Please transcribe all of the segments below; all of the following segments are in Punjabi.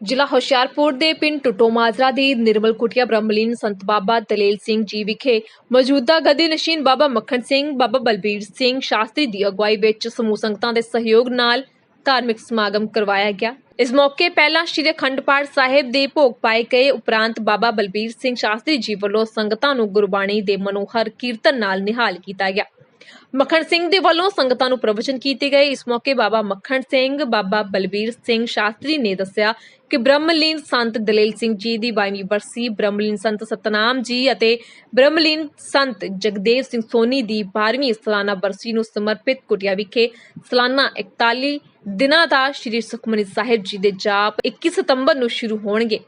ਜ਼ਿਲ੍ਹਾ ਹੁਸ਼ਿਆਰਪੁਰ ਦੇ ਪਿੰਡ ਟੁੱਟੋ ਮਾਜਰਾ ਦੀ ਨਿਰਮਲ ਕੁਟਿਆ ਬ੍ਰਹਮਲੀਨ ਸੰਤ ਬਾਬਾ ਦਲੇਲ ਸਿੰਘ ਜੀ ਵਿਖੇ ਮੌਜੂਦਾ ਗਦੀ ਨਸ਼ੀਨ ਬਾਬਾ ਮੱਖਣ ਸਿੰਘ, ਬਾਬਾ ਬਲਬੀਰ ਸਿੰਘ ਸ਼ਾਸਤਰੀ ਦੀ ਅਗਵਾਈ ਵਿੱਚ ਸਮੂਹ ਸੰਗਤਾਂ ਦੇ ਸਹਿਯੋਗ ਨਾਲ ਧਾਰਮਿਕ ਸਮਾਗਮ ਕਰਵਾਇਆ ਗਿਆ। ਇਸ ਮੌਕੇ ਪਹਿਲਾਂ ਸ਼੍ਰੀ ਅਖੰਡ ਪਾਠ ਸਾਹਿਬ ਦੇ ਭੋਗ ਪਾਏ ਗਏ ਉਪਰੰਤ ਬਾਬਾ ਬਲਬੀਰ ਸਿੰਘ ਸ਼ਾਸਤਰੀ ਜੀ ਵੱਲੋਂ ਸੰਗਤਾਂ ਨੂੰ ਗੁਰਬਾਣੀ ਦੇ ਮਨੋਹਰ ਕੀਰਤਨ ਨਾਲ ਨਿਹਾਲ ਕੀਤਾ ਗਿਆ। ਮੱਖਣ ਸਿੰਘ ਦੇ ਵੱਲੋਂ ਸੰਗਤਾਂ ਨੂੰ ਪ੍ਰਵਚਨ ਕੀਤੇ ਗਏ। ਇਸ ਮੌਕੇ ਬਾਬਾ ਮੱਖਣ ਸਿੰਘ, ਬਾਬਾ ਬਲਬੀਰ ਸਿੰਘ ਸ਼ਾਸਤਰੀ ਨੇ ਦੱਸਿਆ ਕਿ ਬ੍ਰਹਮਲੀਨ ਸੰਤ ਦਲੇਲ ਸਿੰਘ ਜੀ ਦੀ 22ਵੀਂ ਬਰਸੀ, ਬ੍ਰਹਮਲੀਨ ਸੰਤ ਸਤਨਾਮ ਜੀ ਅਤੇ ਬ੍ਰਹਮਲੀਨ ਸੰਤ ਜਗਦੇਵ ਸਿੰਘ ਸੋਨੀ ਦੀ 12ਵੀਂ ਸਾਲਾਨਾ ਬਰਸੀ ਨੂੰ ਸਮਰਪਿਤ ਕੁਟਿਆ ਵਿਖੇ ਸਾਲਾਨਾ 41 ਦਿਨਾਂ ਦਾ ਸ੍ਰੀ ਸੁਖਮਨੀ ਸਾਹਿਬ ਜੀ ਦੇ ਜਾਪ 21 ਸਤੰਬਰ ਨੂੰ ਸ਼ੁਰੂ ਹੋਣਗੇ।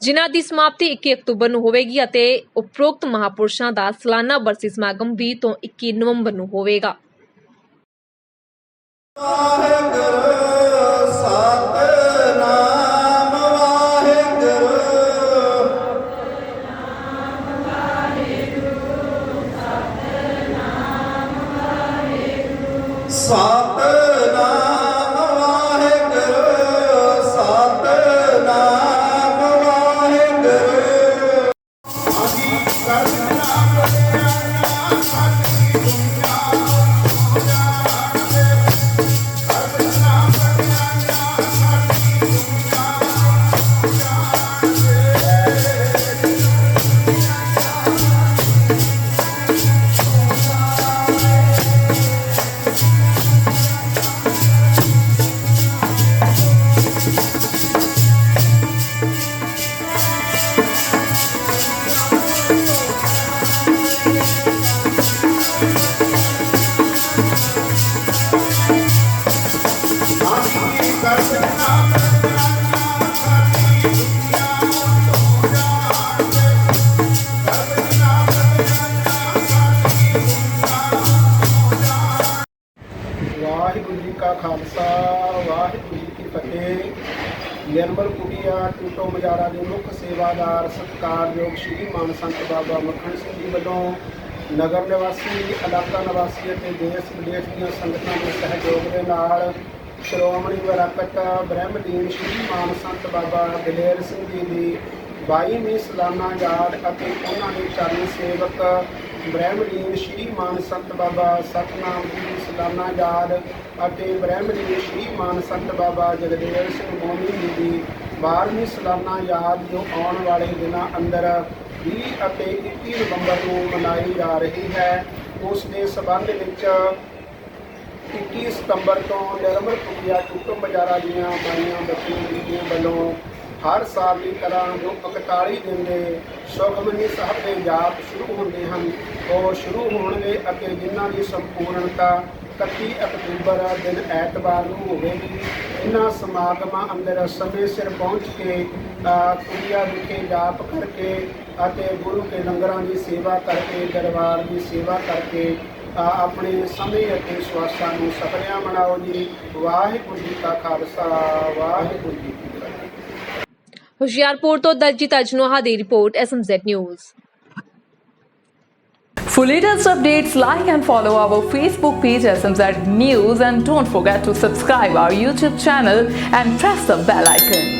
ਜਿਨ੍ਹਾਂ ਦੀ ਸਮਾਪਤੀ 21 ਅਕਤੂਬਰ ਨੂੰ ਹੋਵੇਗੀ ਅਤੇ ਉਪਰੋਕਤ ਮਹਾਪੁਰਸ਼ਾਂ ਦਾ ਸਾਲਾਨਾ ਬਰਸੀ ਸਮਾਗਮ 20 ਤੋਂ 21 ਨਵੰਬਰ ਨੂੰ ਹੋਵੇਗਾ। ਵਾਹਿਗੁਰੂ। ਵਾਹਿਗੁਰੂ ਜੀ ਕਾ ਖਾਲਸਾ, ਵਾਹਿਗੁਰੂ ਜੀ ਕੀ ਫਤਿਹ। ਨਿਰਮਲ ਕੁਟੀਆ, ਟੂਟੋ ਮਜਾਰਾ ਦੇ ਮੁੱਖ ਸੇਵਾਦਾਰ, ਸਤਿਕਾਰਯੋਗ ਸ਼੍ਰੀ ਮਾਨ ਸੰਤ ਬਾਬਾ ਮੱਖਣ ਸਿੰਘ ਜੀ ਵੱਲੋਂ ਨਗਰ ਨਿਵਾਸੀ, ਇਲਾਕਾ ਨਿਵਾਸੀ ਅਤੇ ਦੇਸ਼ ਵਿਦੇਸ਼ ਦੀਆਂ ਸੰਗਤਾਂ ਦੇ ਸਹਿਯੋਗ ਦੇ ਨਾਲ ਸ਼੍ਰੋਮਣੀ ਵਿਰਾਕਤ ਬ੍ਰਹਮਲੀਨ ਸ਼੍ਰੀ ਮਾਨ ਸੰਤ ਬਾਬਾ ਦਲੇਰ ਸਿੰਘ ਜੀ ਦੀ 22ਵੀਂ ਸਾਲਾਨਾ ਯਾਦ ਅਤੇ ਉਹਨਾਂ ਦੇ ਚਰਨ ਸੇਵਕ ਬ੍ਰਹਮਲੀਨ ਸ਼੍ਰੀ ਮਾਨ ਸੰਤ ਬਾਬਾ ਸਤਨਾਮ ਜੀ ਦੀ ਸਾਲਾਨਾ ਯਾਦ ਅਤੇ ਬ੍ਰਹਮਲੀਨ ਸ਼੍ਰੀ ਮਾਨ ਸੰਤ ਬਾਬਾ ਜਗਦੇਵ ਸਿੰਘ ਮੋਨੀ ਜੀ ਦੀ 12ਵੀਂ ਸਾਲਾਨਾ ਯਾਦ ਜੋ ਆਉਣ ਵਾਲੇ ਦਿਨਾਂ ਅੰਦਰ 20 ਅਤੇ 21 ਨਵੰਬਰ ਨੂੰ ਮਨਾਈ ਜਾ ਰਹੀ ਹੈ, ਉਸ ਦੇ ਸਬੰਧ ਵਿੱਚ 21 ਸਤੰਬਰ ਤੋਂ ਨਿਰਮਲ ਕੁਟੀਆ ਕੁਟੁੰਬ ਬਜ਼ਾਰਾਂ ਦੀਆਂ ਬਾਈਆਂ ਬੱਚੀਆਂ ਬੀਬੀਆਂ ਵੱਲੋਂ ਹਰ ਸਾਲ ਦੀ ਤਰ੍ਹਾਂ ਜੋ 41 ਦਿਨ ਦੇ ਸੁਖਮਨੀ ਸਾਹਿਬ ਦੇ ਜਾਪ ਸ਼ੁਰੂ ਹੁੰਦੇ ਹਨ ਉਹ ਸ਼ੁਰੂ ਹੋਣਗੇ ਅਤੇ ਜਿਨ੍ਹਾਂ ਦੀ ਸੰਪੂਰਨਤਾ 31 ਅਕਤੂਬਰ ਦਿਨ ਐਤਵਾਰ ਨੂੰ ਹੋਵੇਗੀ ਇਹਨਾਂ ਸਮਾਗਮਾਂ ਅੰਦਰ ਸਮੇਂ ਸਿਰ ਪਹੁੰਚ ਕੇ ਅ, ਵਿਖੇ ਜਾਪ ਕਰਕੇ ਅਤੇ ਗੁਰੂ ਕੇ ਲੰਗਰਾਂ ਦੀ ਸੇਵਾ ਕਰਕੇ ਦਰਬਾਰ ਦੀ ਸੇਵਾ ਕਰਕੇ ਅ, ਆਪਣੇ ਸਮੇਂ ਅਤੇ ਸਵਾਸਾਂ ਨੂੰ ਸਫਲਿਆਂ ਬਣਾਓ ਜੀ ਵਾਹਿਗੁਰੂ ਜੀ ਕਾ ਖਾਲਸਾ ਵਾਹਿਗੁਰੂ ਜੀ ਕੀ ਫਤਿਹ ਹੁਸ਼ਿਆਰਪੁਰ ਤੋਂ ਦਲਜੀਤ ਅਜਨੋਹਾ ਦੀ report S M Z news For latest updates, like and follow our Facebook page SMZ News and don't forget to subscribe our YouTube channel and press the bell icon.